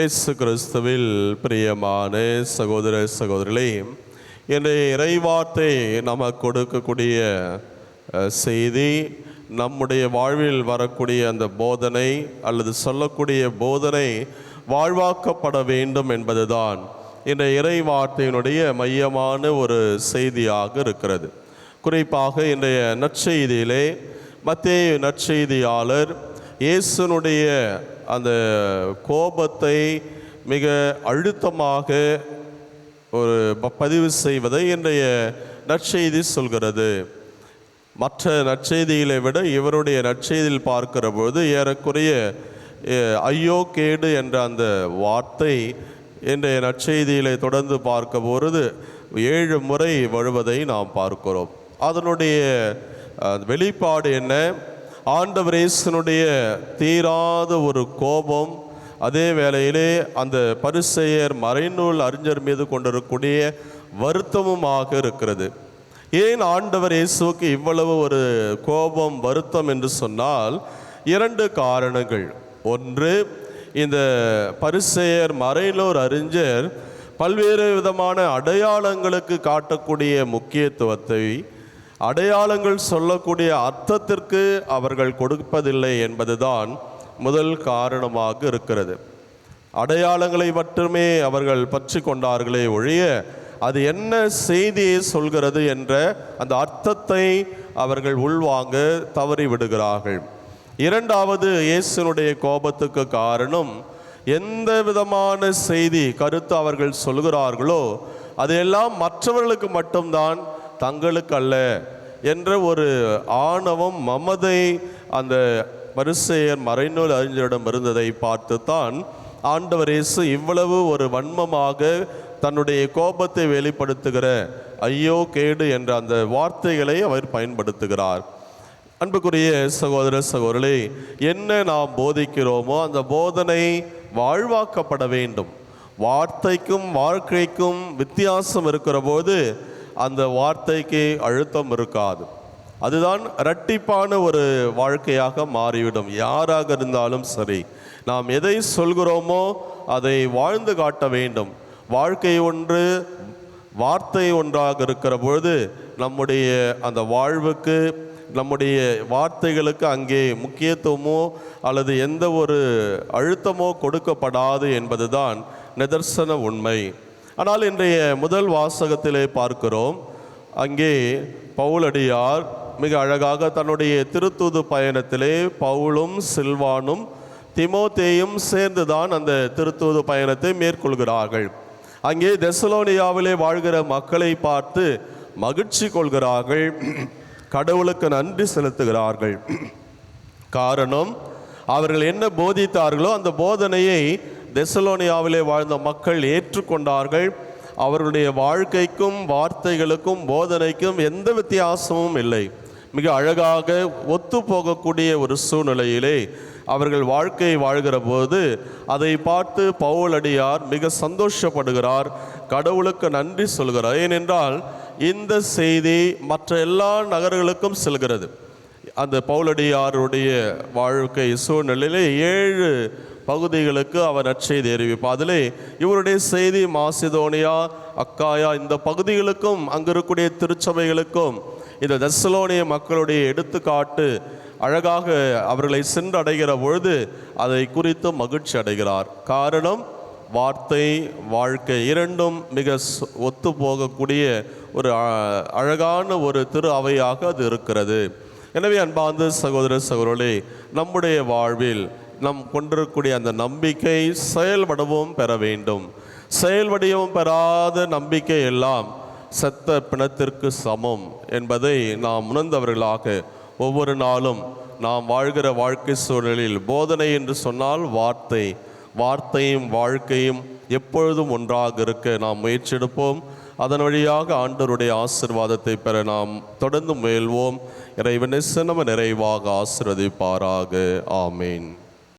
இயேசு கிறிஸ்துவில் பிரியமான சகோதர சகோதரிகளே இன்றைய இறைவார்த்தை நமக்கு கொடுக்கக்கூடிய செய்தி நம்முடைய வாழ்வில் வரக்கூடிய அந்த போதனை அல்லது சொல்லக்கூடிய போதனை வாழ்வாக்கப்பட வேண்டும் என்பதுதான் இந்த இறை வார்த்தையினுடைய மையமான ஒரு செய்தியாக இருக்கிறது. குறிப்பாக இன்றைய நற்செய்தியிலே மத்திய நற்செய்தியாளர் இயேசுனுடைய அந்த கோபத்தை மிக அழுத்தமாக ஒரு ப- பதிவு செய்வதை இன்றைய நற்செய்தி சொல்கிறது. மற்ற நற்செய்திகளை விட இவருடைய நற்செய்தியில் பார்க்கிற பொழுது ஏறக்குறைய ஐயோ கேடு என்ற அந்த வார்த்தை இன்றைய நற்செய்தியிலே தொடர்ந்து பார்க்க பொழுது ஏழு முறை வருவதை நாம் பார்க்கிறோம். அதனுடைய வெளிப்பாடு என்ன? ஆண்டவர் இயேசுனுடைய தீராத ஒரு கோபம் அதே வேளையிலே அந்த பரிசெயர் மறைநூல் அறிஞர் மீது கொண்டிருக்கக்கூடிய வருத்தமுமாக இருக்கிறது. ஏன் ஆண்டவர் இயேசுவுக்கு இவ்வளவு ஒரு கோபம் வருத்தம் என்று சொன்னால் இரண்டு காரணங்கள். ஒன்று இந்த பரிசெயர் மறைநூல் அறிஞர் பல்வேறு விதமான அடையாளங்களுக்கு காட்டக்கூடிய முக்கியத்துவத்தை அடையாளங்கள் சொல்லக்கூடிய அர்த்தத்திற்கு அவர்கள் கொடுப்பதில்லை என்பதுதான் முதல் காரணமாக இருக்கிறது. அடையாளங்களை மட்டுமே அவர்கள் பற்றி கொண்டார்களே ஒழிய அது என்ன செய்தியை சொல்கிறது என்ற அந்த அர்த்தத்தை அவர்கள் உள்வாங்க தவறிவிடுகிறார்கள் இரண்டாவது இயேசுனுடைய கோபத்துக்கு காரணம் எந்த விதமான செய்தி கருத்து அவர்கள் சொல்கிறார்களோ அதையெல்லாம் மற்றவர்களுக்கு மட்டும்தான் தங்களுக்கு அல்ல என்ற ஒரு ஆணவம் மமதை அந்த மருசேயர் மறைநூல் அறிஞரிடம் இருந்ததை பார்த்துத்தான் ஆண்டவர் இயேசு இவ்வளவு ஒரு வன்மமாக தன்னுடைய கோபத்தை வெளிப்படுத்துகிற ஐயோ கேடு என்ற அந்த வார்த்தைகளை அவர் பயன்படுத்துகிறார். அன்புக்குரிய சகோதர சகோதரே என்ன நாம் போதிக்கிறோமோ அந்த போதனை வாழ்வாக்கப்பட வேண்டும். வார்த்தைக்கும் வாழ்க்கைக்கும் வித்தியாசம் இருக்கிற போது அந்த வார்த்தைக்கு அழுத்தம் இருக்காது. அதுதான் இரட்டிப்பான ஒரு வாழ்க்கையாக மாறிவிடும். யாராக இருந்தாலும் சரி நாம் எதை சொல்கிறோமோ அதை வாழ்ந்து காட்ட வேண்டும். வாழ்க்கை ஒன்று வார்த்தை ஒன்றாக இருக்கிற பொழுது நம்முடைய அந்த வாழ்வுக்கு நம்முடைய வார்த்தைகளுக்கு அங்கே முக்கியத்துவமோ அல்லது எந்த ஒரு அழுத்தமோ கொடுக்கப்படாது என்பதுதான் நிதர்சன உண்மை. ஆனால் இன்றைய முதல் வாசகத்திலே பார்க்கிறோம். அங்கே பவுலடியார் மிக அழகாக தன்னுடைய திருத்தூது பயணத்திலே பவுலும் சில்வானும் திமோத்தேயும் சேர்ந்துதான் அந்த திருத்தூது பயணத்தை மேற்கொள்கிறார்கள். அங்கே தெசலோனியாவிலே வாழ்கிற மக்களை பார்த்து மகிழ்ச்சி கொள்கிறார்கள். கடவுளுக்கு நன்றி செலுத்துகிறார்கள். காரணம் அவர்கள் என்ன போதித்தார்களோ அந்த போதனையை தெசலோனியாவிலே வாழ்ந்த மக்கள் ஏற்றுக்கொண்டார்கள். அவர்களுடைய வாழ்க்கைக்கும் வார்த்தைகளுக்கும் போதனைக்கும் எந்த வித்தியாசமும் இல்லை. மிக அழகாக ஒத்து போகக்கூடிய ஒரு சூழ்நிலையிலே அவர்கள் வாழ்க்கையை வாழ்கிற போது அதை பார்த்து பவுலடியார் மிக சந்தோஷப்படுகிறார். கடவுளுக்கு நன்றி சொல்கிறார். ஏனென்றால் இந்த செய்தி மற்ற எல்லா நகர்களுக்கும் செல்கிறது. அந்த பவுலடியாருடைய வாழ்க்கை சூழ்நிலையிலே ஏழு பகுதிகளுக்கு அவர் நற்செய்தி அறிவிப்பார். அதிலே இவருடைய செய்தி மாசிதோனியா அக்காயா இந்த பகுதிகளுக்கும் அங்கு இருக்கக்கூடிய திருச்சபைகளுக்கும் இந்த தெசலோனிய மக்களுடைய எடுத்துக்காட்டு அழகாக அவர்களை சென்றடைகிற பொழுது அதை குறித்து மகிழ்ச்சி அடைகிறார். காரணம் வார்த்தை வாழ்க்கை இரண்டும் மிக ஒத்து போகக்கூடிய ஒரு அ- அழகான ஒரு திரு அவையாக அது இருக்கிறது. எனவே அன்பார்ந்த சகோதர சகோதரே நம்முடைய வாழ்வில் நம் கொண்டிருக்கக்கூடிய அந்த நம்பிக்கை செயல்படவும் பெற வேண்டும். செயல்படியவும் பெறாத நம்பிக்கை எல்லாம் செத்த பிணத்திற்கு சமம் என்பதை நாம் உணர்ந்தவர்களாக ஒவ்வொரு நாளும் நாம் வாழ்கிற வாழ்க்கை சூழலில் போதனை என்று சொன்னால் வார்த்தை. வார்த்தையும் வாழ்க்கையும் எப்பொழுதும் ஒன்றாக இருக்க நாம் முயற்சியெடுப்போம் அதன் வழியாக ஆண்டவருடைய ஆசிர்வாதத்தை பெற நாம் தொடர்ந்து முயல்வோம். இறைவனை சின்னம நிறைவாக ஆசிர்வதிப்பாராக. ஆமேன்.